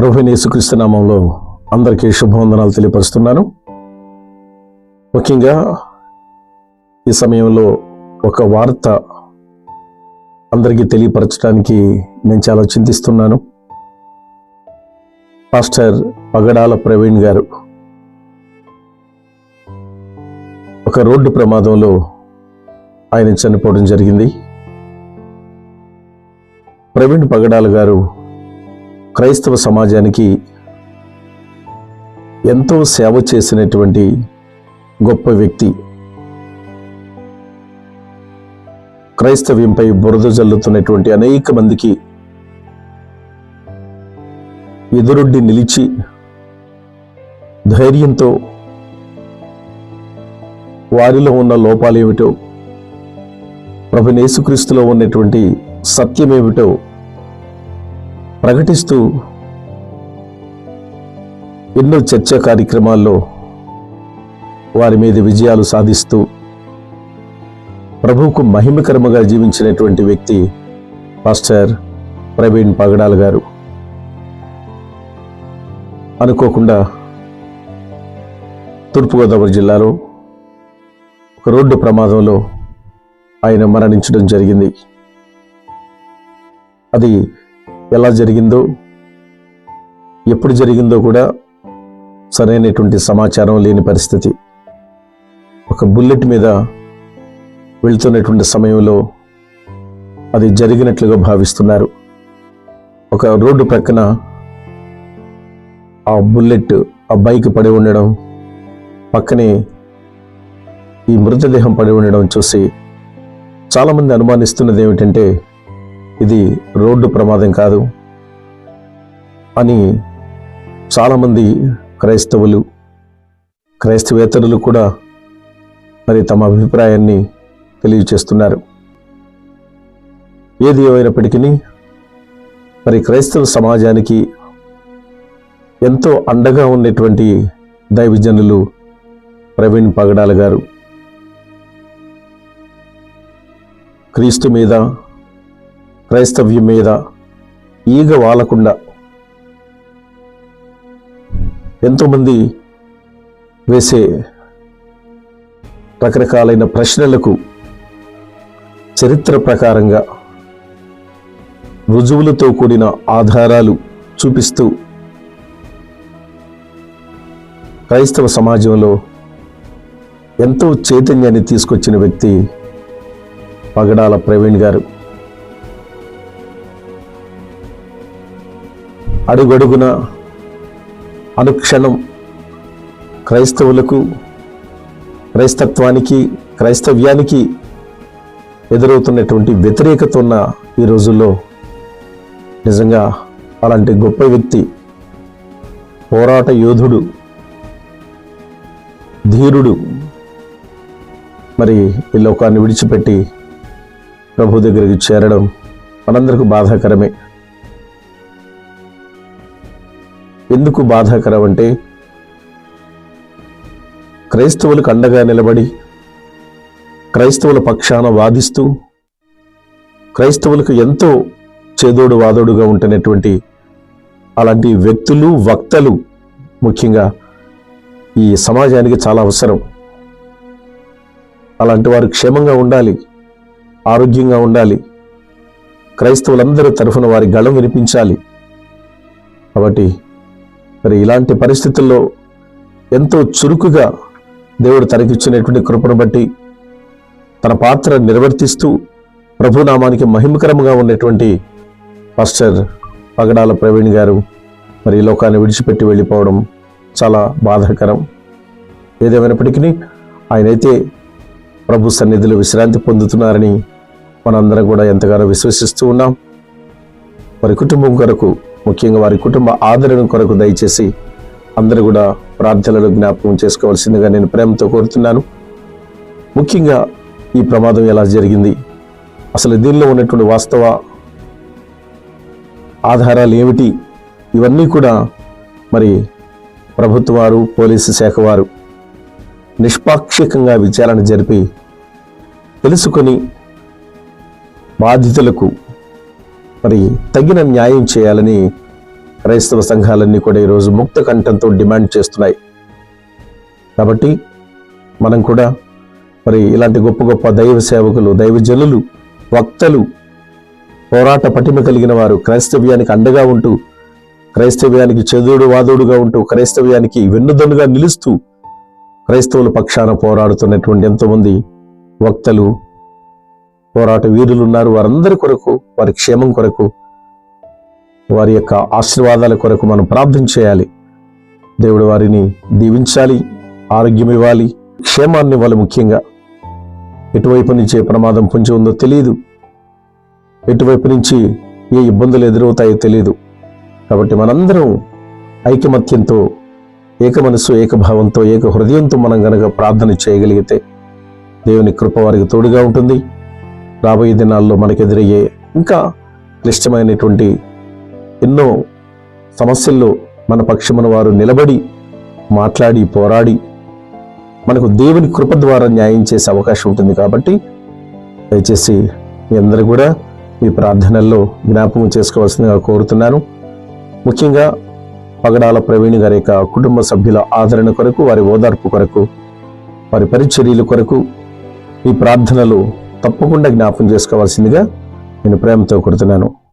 ప్రభుని యేసుక్రీస్తు నామంలో అందరికీ శుభవందనాలు తెలియపరుస్తున్నాను. ముఖ్యంగా ఈ సమయంలో ఒక వార్త అందరికీ తెలియపరచడానికి నేను చాలా చింతిస్తున్నాను. పాస్టర్ పగడాల ప్రవీణ్ గారు ఒక రోడ్డు ప్రమాదంలో ఆయన చనిపోవడం జరిగింది. ప్రవీణ్ పగడాల గారు క్రైస్తవ సమాజానికి ఎంతో సేవ చేసినటువంటి గొప్ప వ్యక్తి. క్రైస్తవ్యంపై బురద జల్లుతున్నటువంటి అనేక మందికి ఎదురొడ్డి నిలిచి ధైర్యంతో వారిలో ఉన్న లోపాలేమిటో ప్రభు నేసుక్రీస్తులో ఉన్నటువంటి సత్యమేమిటో ప్రకటిస్తూ ఎన్నో చర్చా కార్యక్రమాల్లో వారి మీద విజయాలు సాధిస్తూ ప్రభువుకు మహిమకరముగా జీవించినటువంటి వ్యక్తి పాస్టర్ ప్రవీణ్ పగడాల్ గారు. అనుకోకుండా తూర్పుగోదావరి జిల్లాలో ఒక రోడ్డు ప్రమాదంలో ఆయన మరణించడం జరిగింది. అది ఎలా జరిగిందో ఎప్పుడు జరిగిందో కూడా సరైనటువంటి సమాచారం లేని పరిస్థితి. ఒక బుల్లెట్ మీద వెళ్తున్నటువంటి సమయంలో అది జరిగినట్లుగా భావిస్తున్నారు. ఒక రోడ్డు ప్రక్కన ఆ బుల్లెట్ ఆ బైక్ పడి ఉండడం పక్కనే ఈ మృతదేహం పడి ఉండడం చూసి చాలామంది అనుమానిస్తున్నది ఏమిటంటే ఇది రోడ్డు ప్రమాదం కాదు అని చాలామంది క్రైస్తవులు క్రైస్తవేతరులు కూడా మరి తమ అభిప్రాయాన్ని తెలియచేస్తున్నారు. ఏది ఏమైనప్పటికీ మరి క్రైస్తవ సమాజానికి ఎంతో అండగా ఉన్నటువంటి దైవజనులు ప్రవీణ్ పగడాల గారు. క్రీస్తు మీద క్రైస్తవ్యం మీద ఈగ వాలకుండా ఎంతోమంది వేసే రకరకాలైన ప్రశ్నలకు చరిత్ర ప్రకారంగా రుజువులతో కూడిన ఆధారాలు చూపిస్తూ క్రైస్తవ సమాజంలో ఎంతో చైతన్యాన్ని తీసుకొచ్చిన వ్యక్తి పగడాల ప్రవీణ్ గారు. అడుగడుగున అనుక్షణం క్రైస్తవులకు క్రైస్తత్వానికి క్రైస్తవ్యానికి ఎదురవుతున్నటువంటి వ్యతిరేకత ఉన్న ఈ రోజుల్లో నిజంగా అలాంటి గొప్ప వ్యక్తి పోరాట యోధుడు ధీరుడు మరి ఈ లోకాన్ని విడిచిపెట్టి ప్రభు దగ్గరికి చేరడం మనందరికీ బాధాకరమే. ఎందుకు బాధాకరం అంటే క్రైస్తవులకు అండగా నిలబడి క్రైస్తవుల పక్షాన వాదిస్తూ క్రైస్తవులకు ఎంతో చేదోడు వాదోడుగా ఉంటున్నటువంటి అలాంటి వ్యక్తులు వక్తలు ముఖ్యంగా ఈ సమాజానికి చాలా అవసరం. అలాంటి వారు క్షేమంగా ఉండాలి ఆరోగ్యంగా ఉండాలి క్రైస్తవులందరి తరఫున వారి గళం వినిపించాలి. కాబట్టి మరి ఇలాంటి పరిస్థితుల్లో ఎంతో చురుకుగా దేవుడు తనకిచ్చినటువంటి కృపను బట్టి తన పాత్ర నిర్వర్తిస్తూ ప్రభునామానికి మహిమకరముగా ఉన్నటువంటి పాస్టర్ పగడాల ప్రవీణ్ గారు మరి ఈ లోకాన్ని విడిచిపెట్టి వెళ్ళిపోవడం చాలా బాధాకరం. ఏదేమైనప్పటికీ ఆయనైతే ప్రభు సన్నిధిలో విశ్రాంతి పొందుతున్నారని మనందరం కూడా ఎంతగానో విశ్వసిస్తూ ఉన్నాం. మరి కుటుంబం కొరకు ముఖ్యంగా వారి కుటుంబ ఆదరణ కొరకు దయచేసి అందరూ కూడా ప్రార్థనలు జ్ఞాపకం చేసుకోవాల్సిందిగా నేను ప్రేమతో కోరుతున్నాను. ముఖ్యంగా ఈ ప్రమాదం ఎలా జరిగింది? అసలు దీనిలో ఉన్నటువంటి వాస్తవ ఆధారాలు ఏమిటి? ఇవన్నీ కూడా మరి ప్రభుత్వ వారు పోలీసు శాఖ వారు నిష్పాక్షికంగా విచారణ జరిపి తెలుసుకొని బాధితులకు మరి తగిన న్యాయం చేయాలని క్రైస్తవ సంఘాలన్నీ కూడా ఈరోజు ముక్త కంఠంతో డిమాండ్ చేస్తున్నాయి. కాబట్టి మనం కూడా మరి ఇలాంటి గొప్ప గొప్ప దైవ సేవకులు దైవజనులు వక్తలు పోరాట పటిమ కలిగిన వారు క్రైస్తవ్యానికి అండగా ఉంటూ క్రైస్తవ్యానికి చెదుడు వాదుడుగా ఉంటూ క్రైస్తవ్యానికి వెన్నుదన్నుగా నిలుస్తూ క్రైస్తవుల పక్షాన పోరాడుతున్నటువంటి ఎంతోమంది వక్తలు పోరాట వీరులు ఉన్నారు వారందరి కొరకు వారి క్షేమం కొరకు వారి యొక్క ఆశీర్వాదాల కొరకు మనం ప్రార్థన చేయాలి. దేవుడు వారిని దీవించాలి ఆరోగ్యం ఇవ్వాలి క్షేమాన్ని ఇవ్వాలి ముఖ్యంగా. ఎటువైపు నుంచి ఏ ప్రమాదం పొంచి ఉందో తెలియదు ఎటువైపు నుంచి ఏ ఇబ్బందులు ఎదురవుతాయో తెలియదు కాబట్టి మనందరం ఐకమత్యంతో ఏక మనస్సు ఏకభావంతో ఏక హృదయంతో మనం గనక ప్రార్థన చేయగలిగితే దేవుని కృప వారికి తోడుగా ఉంటుంది. రాబోయే దినాల్లో మనకెదురయ్యే ఇంకా క్లిష్టమైనటువంటి ఎన్నో సమస్యల్లో మన పక్షమున వారు నిలబడి మాట్లాడి పోరాడి మనకు దేవుని కృప ద్వారా న్యాయం చేసే అవకాశం ఉంటుంది కాబట్టి దయచేసి మీ అందరూ కూడా మీ ప్రార్థనల్లో జ్ఞాపకం చేసుకోవాల్సిందిగా కోరుతున్నాను. ముఖ్యంగా పగడాల ప్రవీణ్ గారి యొక్క కుటుంబ సభ్యుల ఆదరణ కొరకు వారి ఓదార్పు కొరకు వారి పరిచర్యల కొరకు ఈ ప్రార్థనలు తప్పకుండా జ్ఞాపకం చేసుకోవాల్సిందిగా నేను ప్రేమతో కొడుతున్నాను